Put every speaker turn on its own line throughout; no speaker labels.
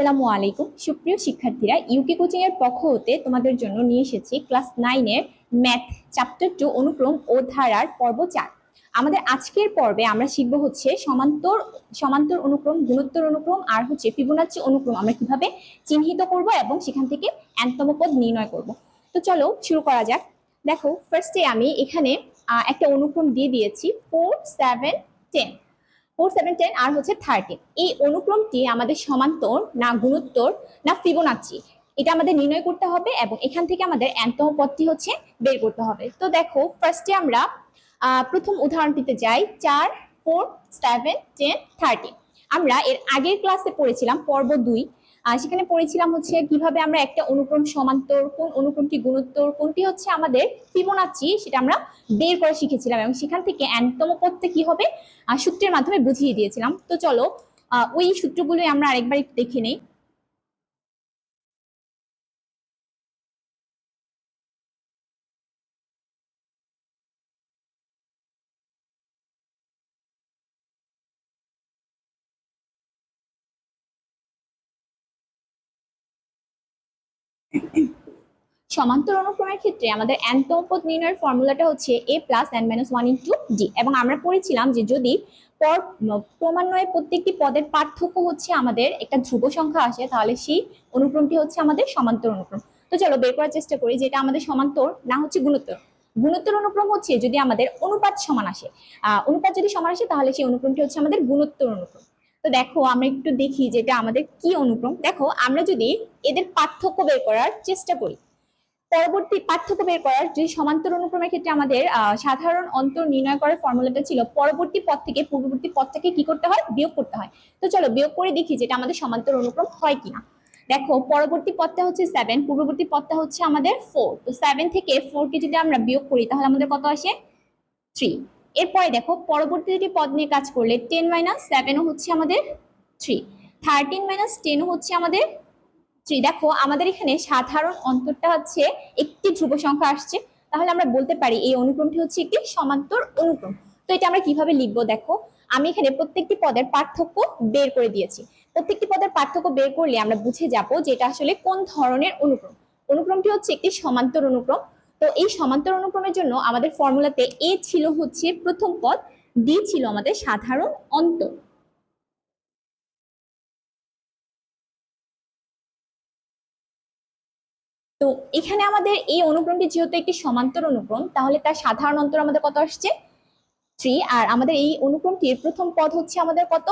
আসসালামু আলাইকুম। সুপ্রিয় শিক্ষার্থীরা ইউকে কোচিং এর পক্ষ হতে তোমাদের জন্য নিয়ে এসেছি ক্লাস নাইনের ম্যাথ চ্যাপ্টার টু অনুক্রম ও ধারার পর্ব চার। আমাদের আজকের পর্বে আমরা শিখব হচ্ছে সমান্তর সমান্তর অনুক্রম, গুণোত্তর অনুক্রম আর হচ্ছে ফিবোনাচ্চি অনুক্রম আমরা কীভাবে চিহ্নিত করব এবং সেখান থেকে এনতম পদ নির্ণয় করব। তো চলো শুরু করা যাক। দেখো ফার্স্টে আমি এখানে একটা অনুক্রম দিয়ে দিয়েছি four seven ten four seven ten আর হচ্ছে থার্টিন এই অনুক্রমটি আমাদের সমান্তর না গুণোত্তর না ফিবোনাচি এটা আমাদের নির্ণয় করতে হবে এবং এখান থেকে আমাদের এনতম পদটি হচ্ছে বের করতে হবে। তো দেখো ফার্স্টে আমরা প্রথম উদাহরণটিতে যাই, চার ফোর সেভেন টেন থার্টি আমরা এর আগের ক্লাসে পড়েছিলাম পর্ব দুই। সেখানে পড়েছিলাম হচ্ছে কীভাবে আমরা একটা অনুক্রম সমান্তর, কোন অনুক্রমটি গুণোত্তর, কোনটি হচ্ছে আমাদের ফিবোনাচ্চি, সেটা আমরা বের করে শিখেছিলাম এবং সেখান থেকে এনতম করতে কি হবে? সূত্রের মাধ্যমে বুঝিয়ে দিয়েছিলাম। তো চলো ওই সূত্রগুলোই আমরা আরেকবার দেখে নেই। সমান্তর অনুক্রমের ক্ষেত্রে আমাদের এনতম পদ নির্ণয়ের ফর্মুলাটা হচ্ছে a plus n minus one into d এবং আমরা পড়েছিলাম যে যদি পর ক্রমান্বয়ে প্রত্যেকটি পদের পার্থক্য হচ্ছে আমাদের একটা ধ্রুব সংখ্যা আসে, তাহলে সেই অনুক্রমটি হচ্ছে আমাদের সমান্তর অনুক্রম। তো চলো বের করার চেষ্টা করি যেটা আমাদের সমান্তর, না হচ্ছে গুণোত্তর। গুণোত্তর অনুক্রম হচ্ছে যদি আমাদের অনুপাত সমান আসে। অনুপাত যদি সমান আসে, তাহলে সেই অনুক্রমটি হচ্ছে আমাদের গুণোত্তর অনুক্রম। তো দেখো, আমরা একটু দেখি যেটা আমাদের কি অনুক্রম। দেখো, আমরা যদি এদের পার্থক্য বের করার চেষ্টা করি, পরবর্তী পার্থক্য বের করার যে সমান্তর অনুক্রমের ক্ষেত্রে আমাদের সাধারণ অন্তর নির্ণয় করার ফর্মুলাটা ছিল পরবর্তী পথ থেকে, পূর্ববর্তী পদটাকে কি করতে হয়? বিয়োগ করতে হয়। তো চলো, বিয়োগ করে দেখি যেটা আমাদের সমান্তর অনুক্রম হয় কিনা। দেখো, পরবর্তী পদটা হচ্ছে সেভেন পূর্ববর্তী পদটা হচ্ছে আমাদের ফোর তো সেভেন থেকে ফোর কে যদি আমরা বিয়োগ করি, তাহলে আমাদের কত আসে? থ্রি এরপরে দেখো, পরবর্তী দুটি পদ নিয়ে কাজ করলে টেন মাইনাস সেভেনও হচ্ছে আমাদের থ্রি থার্টিন মাইনাস টেনও হচ্ছে আমাদের থ্রি দেখো, আমাদের এখানে সাধারণ অন্তরটা হচ্ছে একটি ধ্রুব সংখ্যা আসছে। তাহলে আমরা বলতে পারি এই অনুক্রমটি হচ্ছে একটি সমান্তর অনুক্রম। তো এটা আমরা কীভাবে লিখব দেখো, আমি এখানে প্রত্যেকটি পদের পার্থক্য বের করে দিয়েছি। প্রত্যেকটি পদের পার্থক্য বের করলে আমরা বুঝে যাব যে এটা আসলে কোন ধরনের অনুক্রম। অনুক্রমটি হচ্ছে একটি সমান্তর অনুক্রম। তো এই সমান্তর অনুক্রমের জন্য আমাদের ফর্মুলাতে এ ছিল হচ্ছে প্রথম পদ ডি ছিল আমাদের সাধারণ অন্তর। তো এখানে আমাদের এই অনুক্রমটি যেহেতু একটি সমান্তর অনুক্রম, তাহলে তার সাধারণ অন্তর আমাদের কত আসছে? থ্রি আর আমাদের এই অনুক্রমটির প্রথম পদ হচ্ছে আমাদের কত?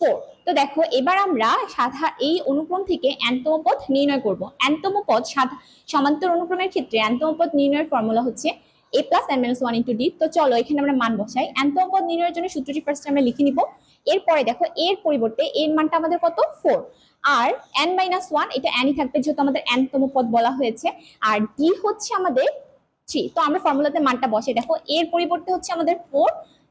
ফোর তো দেখো, এবার আমরা সাধা, এই অনুক্রম থেকে এনতম পদ নির্ণয় করব। এনতম পদ সাধা, সমান্তর অনুক্রমের ক্ষেত্রে এনতম পদ নির্ণয়ের ফর্মুলা হচ্ছে a plus n minus one into d তো চলো, এখানে আমরা মান বসাই। এনতম পদ নির্ণয়ের জন্য সূত্রটি ফার্স্ট আমরা লিখে নিব। এরপরে দেখো, এর পরিবর্তে এর মানটা আমাদের কত? ফোর আর এন মাইনাস ওয়ান এটা এনই থাকবে যেহেতু আমাদের এনতম পদ বলা হয়েছে। আর ডি হচ্ছে আমাদের থ্রি তো আমরা ফর্মুলাতে মানটা বসে দেখো, এর পরিবর্তে হচ্ছে আমাদের ফোর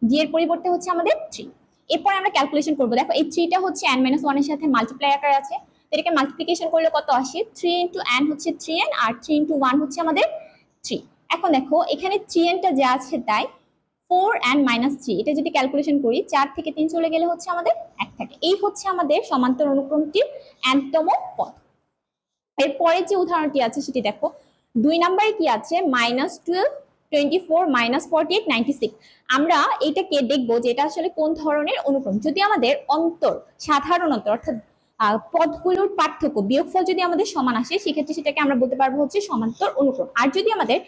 ডি এর পরিবর্তে হচ্ছে আমাদের থ্রি এরপর আমরা ক্যালকুলেশন করব। দেখো, এই থ্রিটা হচ্ছে এন মাইনাস ওয়ানের সাথে মাল্টিপ্লাই আকারে আছে। এটাকে মাল্টিপ্লিকেশন করলে কত আসে? থ্রি ইন্টু এন হচ্ছে থ্রি এন আর থ্রি ইন্টু ওয়ান হচ্ছে আমাদের থ্রি এখন দেখো, এখানে থ্রি এনটা যা আছে তাই ফোর অ্যান্ড মাইনাস থ্রি এটা যদি ক্যালকুলেশন করি, চার থেকে তিন চলে গেলে হচ্ছে আমাদের এক থাকে। এই হচ্ছে আমাদের সমান্তর অনুক্রমটির এনতম পথ। এরপরে যে উদাহরণটি আছে, সেটি দেখো। দুই নম্বরে কি আছে? Minus twelve twenty four minus forty eight ninety six আমরা এইটাকে দেখব যে এটা আসলে কোন ধরনের অনুক্রম? যদি আমাদের অন্তর, সাধারণ অন্তর, অর্থাৎ পদগুলোর পার্থক্য, বিয়োগফল যদি আমাদের সমান আসে, সেক্ষেত্রে সেটাকে আমরা বলতে পারব হচ্ছে সমান্তর অনুক্রম। আর যদি আমাদের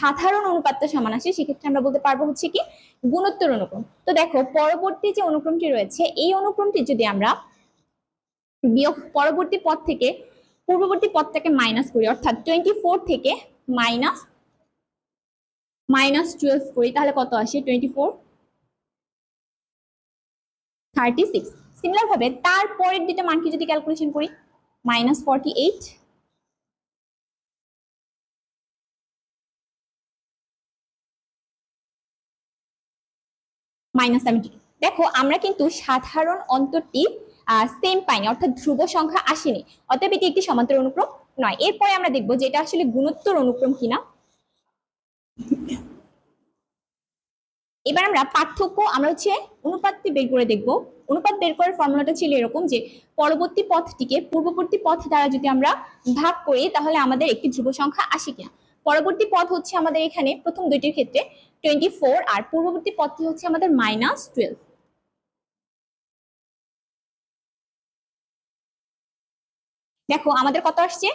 সাধারণ অনুপাতটা সমান আসে, সেক্ষেত্রে আমরা বলতে পারব হচ্ছে কি, গুণোত্তর অনুক্রম। তো দেখো, পরবর্তী যে অনুক্রমটি রয়েছে, এই অনুক্রমটি যদি আমরা বিয়োগ, পরবর্তী পদ থেকে, পূর্ববর্তী পদটাকে মাইনাস করি, অর্থাৎ টোয়েন্টি ফোর থেকে মাইনাস মাইনাস টুয়েলভ করি, তাহলে কত আসে? Twenty four thirty six similar ভাবে তারপরের দুটো মানকে যদি ক্যালকুলেশন করি minus forty eight minus seventy দেখো, আমরা কিন্তু সাধারণ অন্তরটি সেম পাইনি, অর্থাৎ ধ্রুব সংখ্যা আসেনি। অতএব এটি একটি সমান্তর অনুক্রম নয়। এরপরে আমরা দেখব যে এটা আসলে গুণোত্তর অনুক্রম কিনা। এবার আমরা পার্থক্য, আমরা হচ্ছে অনুপাতটি বের করে দেখব। অনুপাত বের করার ফর্মুলাটা ছিল এরকম যে, পরবর্তী পথটিকে পূর্ববর্তী পথ দ্বারা যদি আমরা ভাগ করি, তাহলে আমাদের একটি ধ্রুব সংখ্যা আসে কিনা। পরবর্তী পথ হচ্ছে আমাদের এখানে প্রথম দুইটির ক্ষেত্রে টোয়েন্টি আর পূর্ববর্তী পথটি হচ্ছে আমাদের মাইনাস টুয়েলভ দেখো, আমাদের কত আসছে?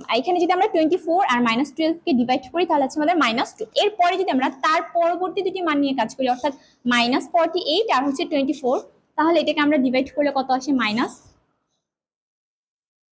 এখানে যদি আমরা টোয়েন্টি ফোর আর মাইনাস টুয়েলভ কে ডিভাইড করি, তাহলে হচ্ছে আমাদের মাইনাস টু এরপরে যদি আমরা তার পরবর্তী দুটি মান নিয়ে কাজ করি, অর্থাৎ মাইনাস ফর্টি এইট আর হচ্ছে টোয়েন্টি ফোর তাহলে এটাকে আমরা ডিভাইড করলে কত আসে? মাইনাস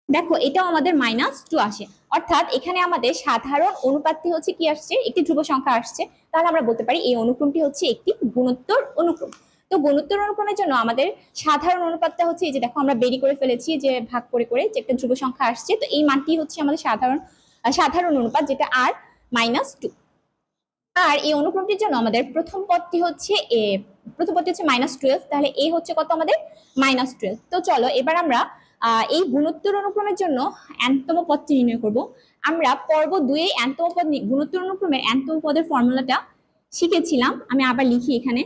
দেখো, এটাও আমাদের মাইনাস টু আসে। অর্থাৎ এখানে আমাদের সাধারণ অনুপাতটি হচ্ছে কি আসছে? একটি ধ্রুব সংখ্যা আসছে। তাহলে আমরা বলতে পারি এই অনুক্রমটি হচ্ছে একটি গুণোত্তর অনুক্রম। তো গুণোত্তর অনুক্রমের জন্য আমাদের সাধারণ অনুপাতটা হচ্ছে এই যে দেখো, আমরা বেরি করে ফেলেছি যে ভাগ করে করে যে একটা ধ্রুব সংখ্যা আসছে, তো এই মানটি হচ্ছে আমাদের সাধারণ সাধারণ অনুপাত যেটা আর মাইনাস টু আর এই অনুক্রমটির জন্য আমাদের প্রথম পদটি হচ্ছে এ, প্রথম পদটি হচ্ছে মাইনাস টুয়েলভ তাহলে এ হচ্ছে কত আমাদের? মাইনাস টুয়েলভ তো চলো, এবার আমরা এই গুণোত্তর অনুক্রমের জন্য এনতম পদটি নির্ণয় করব। আমরা পর্ব দুয়ে এনতম পদ গুণোত্তর অনুক্রমের এনতম পদের ফর্মুলাটা শিখেছিলাম, আমি আবার লিখি এখানে।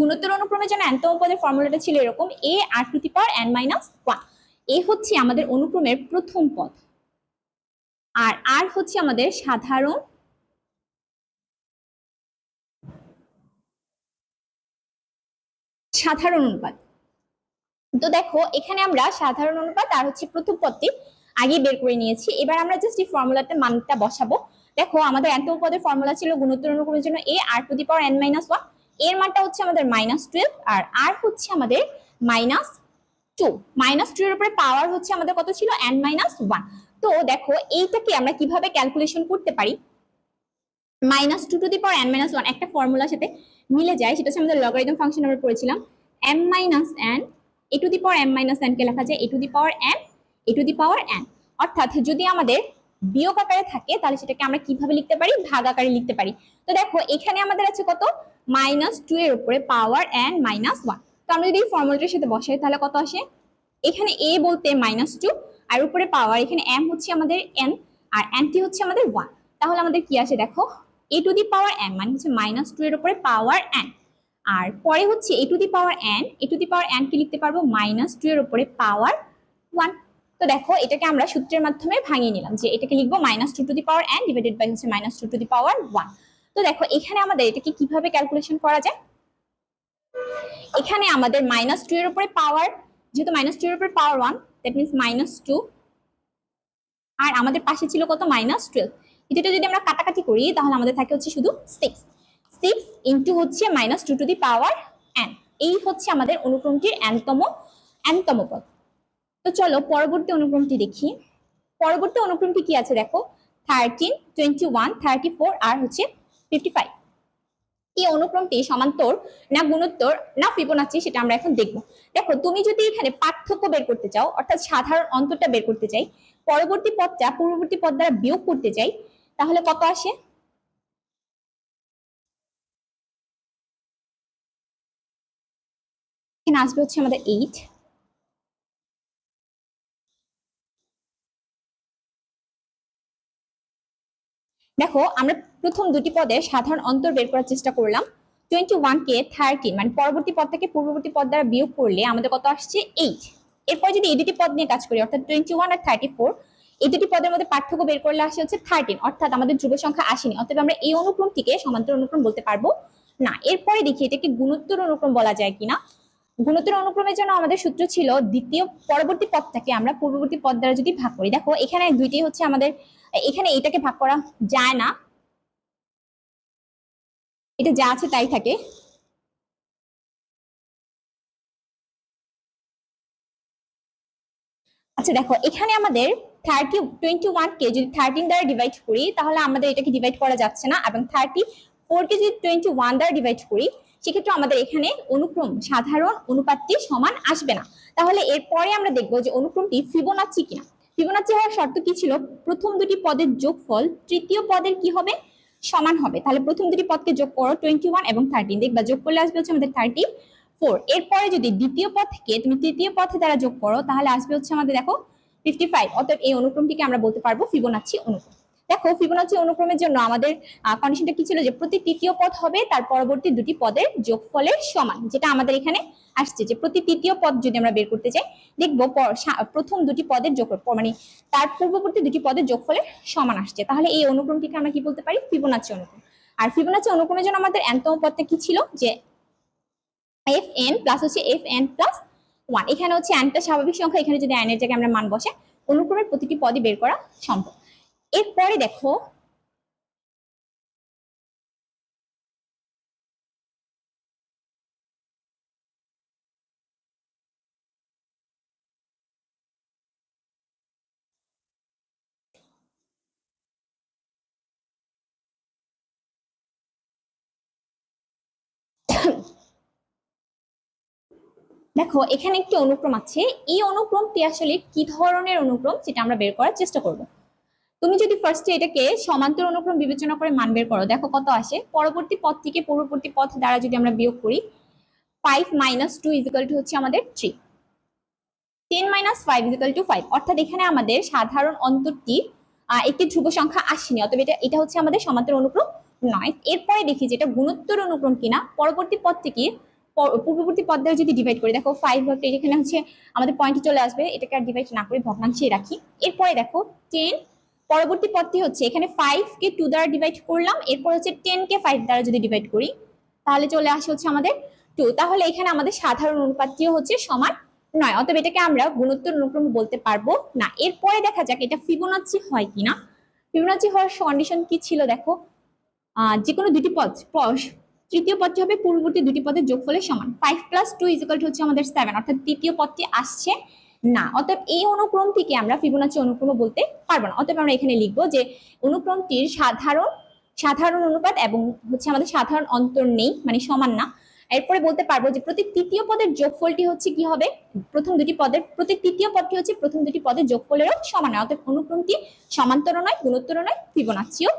গুণোত্তর অনুক্রমের জন্য এনতম পদের ফর্মুলাটা ছিল এরকম, a, r to the power n minus one. A হচ্ছে আমাদের অনুক্রমের প্রথম পদ। আর আর হচ্ছে আমাদের সাধারণ সাধারণ অনুপাত। তো দেখো, এখানে আমরা সাধারণ অনুপাত আর হচ্ছে প্রথম পদটি আগে বের করে নিয়েছি। এবার আমরা জাস্ট এই ফর্মুলাতে মানটা বসাবো। দেখো, আমাদের এত পদের ফর্মুলা ছিল গুণোত্তর অনুক্রমের জন্য a, r to the power n minus one. এর মানটা হচ্ছে আমাদের মাইনাস টুয়েলভ আর আর হচ্ছে আমাদের মাইনাস টু মাইনাস টু এর উপরে পাওয়ার হচ্ছে আমাদের কত ছিল? এন মাইনাস ওয়ান তো দেখো, এইটাকে আমরা কীভাবে ক্যালকুলেশন করতে পারি? Minus two to the power n minus one একটা ফর্মুলার সাথে মিলে যায়, সেটা হচ্ছে আমাদের লগারিদম ফাংশন আমরা পড়েছিলাম। M minus n a to the power m minus n কে লেখা যায় a to the power n a to the power n অর্থাৎ যদি আমাদের বিয়োগ আকারে থাকে, তাহলে সেটাকে আমরা কীভাবে লিখতে পারি? ভাগ আকারে লিখতে পারি। তো দেখো, এখানে আমাদের আছে কত? মাইনাস টু এর উপরে পাওয়ার এন মাইনাস ওয়ান তো আমরা যদি ফর্মুলাটার সাথে বসাই, তাহলে কত আসে? এখানে এ বলতে মাইনাস টু আর উপরে পাওয়ার এখানে এম হচ্ছে আমাদের এন আর এনটি হচ্ছে আমাদের ওয়ান তাহলে আমাদের কি আসে দেখো? এ টু দি পাওয়ার এন মানে হচ্ছে মাইনাস টু এর উপরে পাওয়ার এন আর পরে হচ্ছে a to the power n a to the power n কে লিখতে পারব? মাইনাস টু এর উপরে পাওয়ার ওয়ান তো দেখো, এটাকে আমরা সূত্রের মাধ্যমে ভাঙিয়ে নিলাম যে এটাকে লিখব minus two to the power n divided by হচ্ছে minus two to the power one তো দেখো, এখানে আমাদের এটাকে কীভাবে ক্যালকুলেশন করা যায়? এখানে আমাদের মাইনাস টু এর উপরে পাওয়ার যেহেতু মাইনাস টু এর উপরে power one that means minus two আর আমাদের পাশে ছিল কত? মাইনাস টুয়েলভ এটা যদি আমরা কাটাকাটি করি, তাহলে আমাদের থাকে হচ্ছে শুধু সিক্স সিক্স ইন্টু হচ্ছে minus two to the power n এই হচ্ছে আমাদের অনুক্রমটির এনতম এনতম পদ। তো চলো, পরবর্তী অনুক্রমটি দেখি। পরবর্তী অনুক্রমটি কি আছে? দেখো thirteen twenty one thirty four আর হচ্ছে ফিফটি ফাইভ এই অনুক্রমটি সমান্তর না গুণোত্তর না ফিবোনাচি সেটা আমরা এখন দেখব। দেখো, তুমি যদি এখানে পার্থক্য বের করতে চাও, অর্থাৎ সাধারণ অন্তরটা বের করতে চাই, পরবর্তী পদটা পূর্ববর্তী পদ দ্বারা বিয়োগ করতে চাই, তাহলে কত আসে? এখানে আসবে হচ্ছে আমাদের এইট দেখো, আমরা প্রথম দুটি পদে সাধারণ অন্তর বের করার চেষ্টা করলাম। টোয়েন্টি ওয়ান কে থার্টিন মানে পরবর্তী পদ থেকে পূর্ববর্তী পদ দ্বারা বিয়োগ করলে আমাদের কত আসছে? এইট এরপর যদি এই দুটি পদ নিয়ে কাজ করি, অর্থাৎ টোয়েন্টি ওয়ান আর থার্টি ফোর এই দুটি পদের মধ্যে পার্থক্য বের করলে আসে হচ্ছে থার্টিন অর্থাৎ আমাদের ধ্রুব সংখ্যা আসেনি অর্থাৎ আমরা এই অনুক্রমটিকে সমান্তর অনুক্রম বলতে পারব না। এরপরে দেখি এটাকে গুণোত্তর অনুক্রম বলা যায় কিনা। গুণোত্তর অনুক্রমের জন্য আমাদের সূত্র ছিল দ্বিতীয়, পরবর্তী পদটাকে আমরা পূর্ববর্তী পদ দ্বারা যদি ভাগ করি, দেখো এখানে দুইটি হচ্ছে আমাদের এখানে এটাকে ভাগ করা যায় না। এটা যা আছে তাই থাকে। আচ্ছা দেখো, এখানে আমাদের থার্টি টোয়েন্টি ওয়ান কে যদি থার্টিন দ্বারা ডিভাইড করি, তাহলে আমাদের এটাকে ডিভাইড করা যাচ্ছে না এবং থার্টি ফোর কে যদি টোয়েন্টি ওয়ান দ্বারা ডিভাইড করি সেক্ষেত্রে আমাদের এখানে অনুক্রম সাধারণ অনুপাতটি সমান আসবে না। তাহলে এরপরে আমরা দেখব যে অনুক্রমটি ফিবোনাচি কিনা। হওয়ার শর্ত কি ছিল? প্রথম দুটি পদের যোগফল, তৃতীয় পদের কি হবে? সমান হবে। তাহলে প্রথম দুটি পদকে যোগ করো টোয়েন্টি ওয়ান এবং থার্টিন দেখবা যোগ করলে আসবে হচ্ছে আমাদের থার্টি ফোর এরপরে যদি দ্বিতীয় পথকে থেকে তুমি তৃতীয় পথে দ্বারা যোগ করো, তাহলে আসবে হচ্ছে আমাদের দেখো ফিফটি ফাইভ অতএব এই অনুক্রমটিকে আমরা বলতে পারব ফিবোনাচি অনুক্রম। দেখো ফিবোনাচি অনুক্রমের জন্য আমাদের কন্ডিশনটা কি ছিল যে প্রতি তৃতীয় পদ হবে, তার পরবর্তী দুটি পদের যোগফলের সমান, যেটা আমাদের এখানে আসছে যে প্রতি তৃতীয় পদ যদি আমরা বের করতে চাই, দেখব প্রথম দুটি পদের যোগ মানে তার পূর্ববর্তী দুটি পদের যোগফলের সমান আসছে। তাহলে এই অনুক্রমটিকে আমরা কি বলতে পারি? ফিবোনাচি অনুক্রম। আর ফিবোনাচি অনুক্রমের জন্য আমাদের এনতম পদটা কি ছিল? যে এফ এন প্লাস হচ্ছে এফ এন প্লাস ওয়ান এখানে হচ্ছে এনটা স্বাভাবিক সংখ্যা, এখানে যদি এনের জায়গায় আমরা মান বসে অনুক্রমের প্রতিটি পদই বের করা সম্ভব। এরপরে দেখো দেখো, এখানে একটি অনুক্রম আছে। এই অনুক্রমটি আসলে কি ধরনের অনুক্রম, সেটা আমরা বের করার চেষ্টা করব। তুমি যদি ফার্স্টে এটাকে সমান্তর অনুক্রম বিবেচনা করে মান বের করো, দেখো কত আসে? পরবর্তী পথ থেকে পূর্ববর্তী পথ দ্বারা যদি আমরা বিয়োগ করি five minus two equal to হচ্ছে আমাদের three ten minus five equal to five অর্থাৎ এখানে আমাদের সাধারণ অন্তরটি একটি ধ্রুব সংখ্যা আসেনি, অতএব এটা এটা হচ্ছে আমাদের সমান্তর অনুক্রম নয়। এরপরে দেখি যে এটা গুণোত্তর অনুক্রম কিনা, পরবর্তী পথ থেকে পূর্ববর্তী পদ দ্বারা যদি ডিভাইড করি, দেখো ফাইভ ভাগটা এখানে হচ্ছে আমাদের পয়েন্টে চলে আসবে, এটাকে আর ডিভাইড না করে ভগ্নাংশে রাখি। এরপরে দেখো টেন পরবর্তী পদটি হচ্ছে, এখানে ফাইভ কে টু দ্বারা ডিভাইড করলাম, এরপর হচ্ছে টেন কে ফাইভ দ্বারা যদি ডিভাইড করি, তাহলে চলে আসে হচ্ছে আমাদের টু তাহলে এখানে আমাদের সাধারণ অনুপাতটিও হচ্ছে সমান নয়, অতএব এটাকে আমরা গুণোত্তর অনুক্রম বলতে পারব না। এরপরে দেখা যাক এটা ফিবোনাচি হয় কিনা। ফিবোনাচি হওয়ার কন্ডিশন কি ছিল দেখো? যে কোনো দুটি পদ তৃতীয় পদটি হবে পূর্ববর্তী দুটি পদের যোগফলের সমান। ফাইভ প্লাস টু টু হচ্ছে আমাদের সেভেন অর্থাৎ তৃতীয় পদটি আসছে। না, অতএব এই অনুক্রমটিকে আমরা ফিবোনাচি অনুক্রম বলতে পারব না। অতএব আমরা এখানে লিখব যে অনুক্রমটির সাধারণ সাধারণ অনুপাত এবং হচ্ছে আমাদের সাধারণ অন্তর নেই মানে সমান না। এরপরে বলতে পারব যে প্রতি তৃতীয় পদের যোগফলটি হচ্ছে কি হবে? প্রথম দুটি পদের, প্রতি তৃতীয় পদটি হচ্ছে প্রথম দুটি পদের যোগফলেরও সমান নয়। অতএব অনুক্রমটি সমান্তর নয়, গুণোত্তর নয়, ফিবোনাচিও